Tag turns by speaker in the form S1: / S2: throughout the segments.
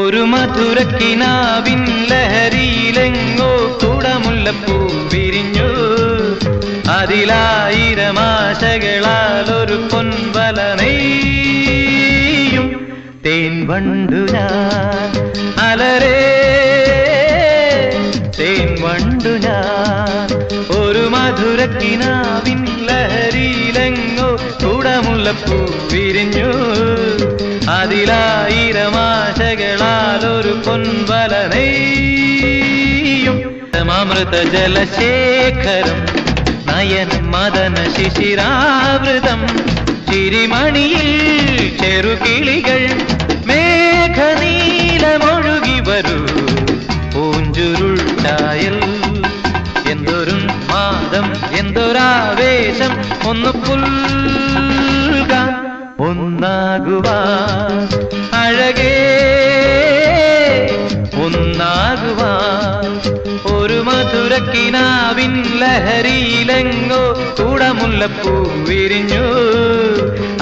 S1: ഒരു മധുരക്കിനാവിൻ ലഹരിയിലെങ്ങോ കുടമുല്ലപ്പൂ വിരിഞ്ഞു. അതിലായിരം ആശകളാൽ ഒരു പൊൻവല നെയ്യും. തേൻ വണ്ടു ഞാൻ അലരേ. തേൻ വണ്ടു ഞാൻ ഒരു മധുരക്കിനാവിൻ ലഹരിയിലെങ്ങോ കുടമുല്ലപ്പൂ വിരിഞ്ഞു. അതിലായിരം ആശകളാൽ ഒരു പൊൻവല നെയ്യും അമൃത ജലശേഖരം നയന മദന ശിശിരാവൃതം ചിരിമണിയിൽ ചെറുകിളികൾ മേഘനീലമൊഴുകി വരൂ. പൂഞ്ചുരുൾ ചായൽ എന്തൊരു മാതം എന്തൊരാവേശം ഒന്ന് പുൽക ഒന്നാകുവാൻ ഒരു മധുരക്കിനാവിൻ ലഹരിയിലെങ്ങോ കൂടമുല്ലപ്പൂ വിരിഞ്ഞു.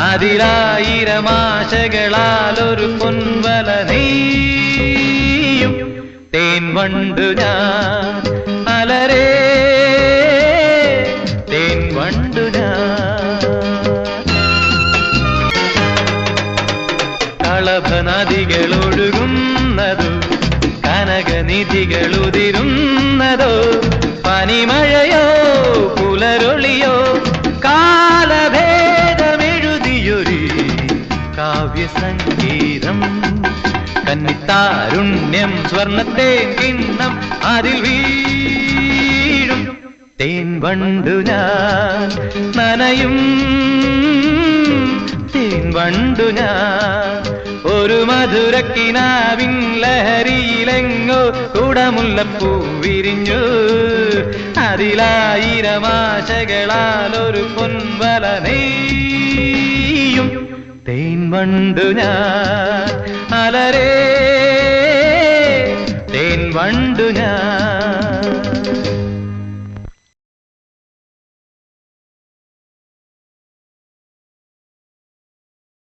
S1: അതിലായിരമാശകളാൽ ഒരു പൊൻവല നീയും തേൻ വണ്ടു ഞാൻ അലരേ. തേൻ വണ്ടു ഞാൻ. കളഭ നദികളൊഴുകുന്നതോ കനകനിധികളുതിരുന്നതോ പനിമഴയോ പുലരൊളിയോ? കാലഭേദമെഴുതിയൊരു കാവ്യസംഗീതം. കന്നിത്താരുണ്യം സ്വർണത്തെ കിണ്ണം അതിൽ വീഴും. തേൻ വണ്ടു ഞാൻ നനയും. തേൻ വണ്ടു ഞാൻ ഒരു മധുരക്കിനാവിൻ ലഹരിയിലെങ്ങോ കുടമുല്ലപ്പൂ വിരിഞ്ഞു. അതിലായിരമാശകളാൽ ഒരു പൊൻവല നെയ്യും. തേൻ വണ്ടു ഞാൻ അലരേ. തേൻ വണ്ടു ഞാൻ